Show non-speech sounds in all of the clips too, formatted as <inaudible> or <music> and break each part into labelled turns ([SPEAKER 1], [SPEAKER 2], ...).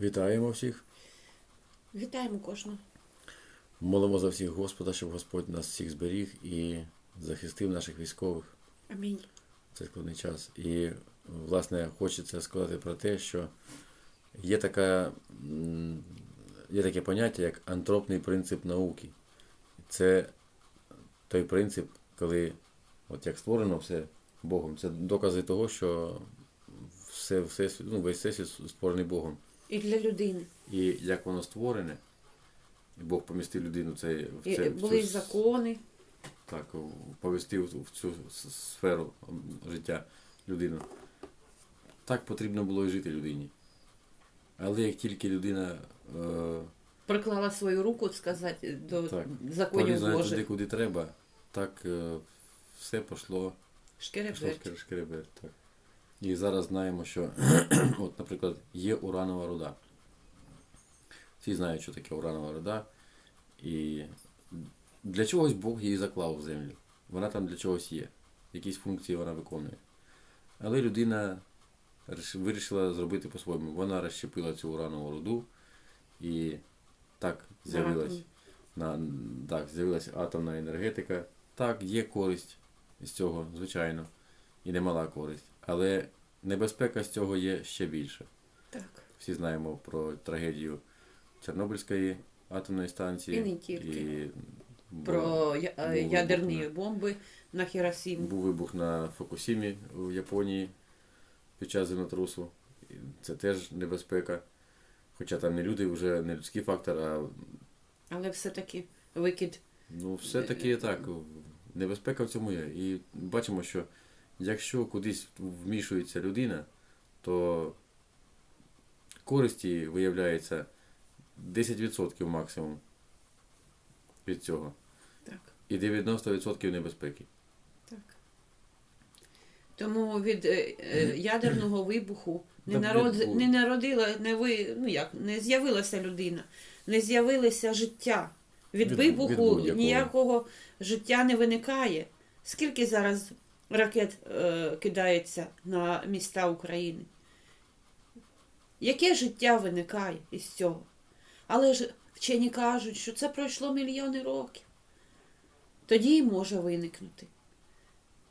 [SPEAKER 1] Вітаємо всіх.
[SPEAKER 2] Вітаємо кожного.
[SPEAKER 1] Молимо за всіх Господа, щоб Господь нас всіх зберіг і захистив наших військових
[SPEAKER 2] Амінь.
[SPEAKER 1] в цей складний час. І, власне, хочеться сказати про те, що є, така, є таке поняття, як антропний принцип науки. Це той принцип, коли от як створено все Богом, це докази того, що все, все, ну, весь всесвіт створений Богом.
[SPEAKER 2] І для людини.
[SPEAKER 1] І як воно створене, і Бог помістив людину в цей, в
[SPEAKER 2] І
[SPEAKER 1] це, в
[SPEAKER 2] були
[SPEAKER 1] цю,
[SPEAKER 2] закони.
[SPEAKER 1] так, повістив в цю сферу життя людину. Так потрібно було і жити людині. Але як тільки людина е,
[SPEAKER 2] Приклала свою руку, сказати, до
[SPEAKER 1] Так.
[SPEAKER 2] законів
[SPEAKER 1] полізла туди,
[SPEAKER 2] Божих.
[SPEAKER 1] куди треба, так е, все пішло
[SPEAKER 2] Шкереберть.
[SPEAKER 1] шкереберть. Так. І зараз знаємо, що, <clears throat> от, наприклад, є уранова руда. Всі знають, що таке уранова руда. І для чогось Бог її заклав в землю. Вона там для чогось є. Якісь функції вона виконує. Але людина вирішила зробити по-своєму. Вона розщепила цю уранову руду і так з'явилась, на, так, з'явилася атомна енергетика. Так, є користь з цього, звичайно, і немала користь. Але небезпека з цього є ще більше.
[SPEAKER 2] Так.
[SPEAKER 1] Всі знаємо про трагедію Чорнобильської атомної станції.
[SPEAKER 2] І не тільки.
[SPEAKER 1] І
[SPEAKER 2] Про я-
[SPEAKER 1] був
[SPEAKER 2] е, ядерні
[SPEAKER 1] вибух
[SPEAKER 2] бомби на Хіросіму.
[SPEAKER 1] Був вибух на Фукусімі в Японії під час землетрусу. Це теж небезпека. Хоча там не люди, вже не людський фактор, а
[SPEAKER 2] Але все-таки викид.
[SPEAKER 1] ну, все-таки так, небезпека в цьому є. І бачимо, що якщо кудись вмішується людина, то користі виявляється 10% максимум від цього.
[SPEAKER 2] Так.
[SPEAKER 1] І 90% небезпеки.
[SPEAKER 2] Так. Тому від е, е, ядерного вибуху не, народ, не народила, не ви, ну як, не з'явилася людина, не з'явилося життя. Від,
[SPEAKER 1] Від-
[SPEAKER 2] вибуху
[SPEAKER 1] від
[SPEAKER 2] ніякого життя не виникає. Скільки зараз ракет е, кидається на міста України? Яке життя виникає із цього? Але ж вчені кажуть, що це пройшло мільйони років. Тоді й може виникнути.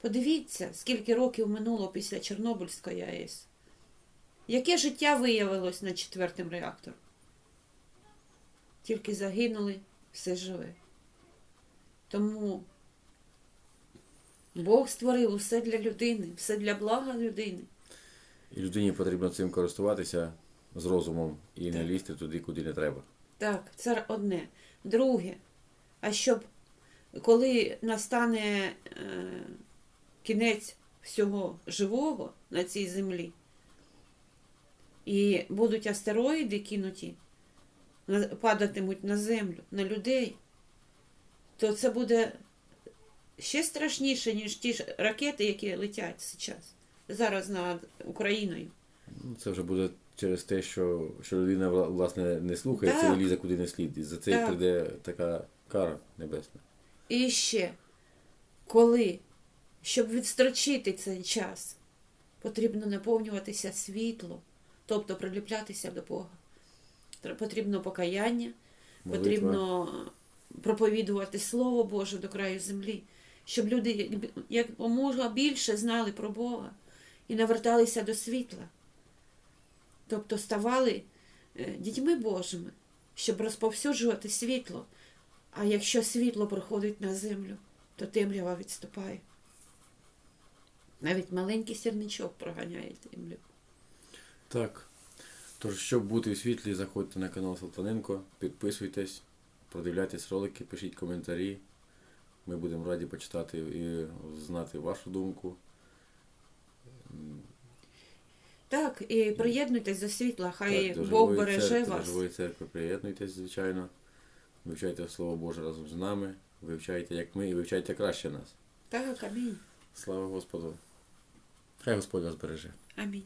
[SPEAKER 2] Подивіться, скільки років минуло після Чорнобильської АЕС. Яке життя виявилось над четвертим реактором? Тільки загинули, все живе. Тому Бог створив усе для людини, все для блага людини.
[SPEAKER 1] І людині потрібно цим користуватися з розумом і не лізти туди, куди не треба.
[SPEAKER 2] Так, це одне. Друге, а щоб коли настане е, кінець всього живого на цій землі, і будуть астероїди кинуті, падатимуть на землю, на людей, то це буде ще страшніше, ніж ті ж ракети, які летять зараз, зараз над Україною.
[SPEAKER 1] Ну, Це вже буде через те, що, що людина власне не
[SPEAKER 2] Так.
[SPEAKER 1] і лізе куди не слід. І за це
[SPEAKER 2] Так.
[SPEAKER 1] прийде така кара небесна.
[SPEAKER 2] І ще, коли, щоб відстрочити цей час, потрібно наповнюватися світлом, тобто приліплятися до Бога. Потрібно покаяння,
[SPEAKER 1] Молитва.
[SPEAKER 2] потрібно проповідувати Слово Боже до краю землі, щоб люди як- якомога більше знали про Бога і наверталися до світла. Тобто ставали е, дітьми Божими, щоб розповсюджувати світло. А якщо світло проходить на землю, то темрява відступає. Навіть маленький сірничок проганяє темряву.
[SPEAKER 1] Так. Тож, щоб бути в світлі, заходьте на канал Салтаненко, підписуйтесь, продивляйтесь ролики, пишіть коментарі. Ми будемо раді почитати і знати вашу думку.
[SPEAKER 2] Так, і приєднуйтесь до світла, хай
[SPEAKER 1] Так, до
[SPEAKER 2] Бог
[SPEAKER 1] живої
[SPEAKER 2] береже
[SPEAKER 1] церкви,
[SPEAKER 2] вас.
[SPEAKER 1] До живої церкви приєднуйтесь, звичайно. Вивчайте Слово Боже разом з нами. Вивчайте, як ми, і вивчайте краще нас.
[SPEAKER 2] Так, амінь.
[SPEAKER 1] Слава Господу. Хай Господь вас береже.
[SPEAKER 2] Амінь.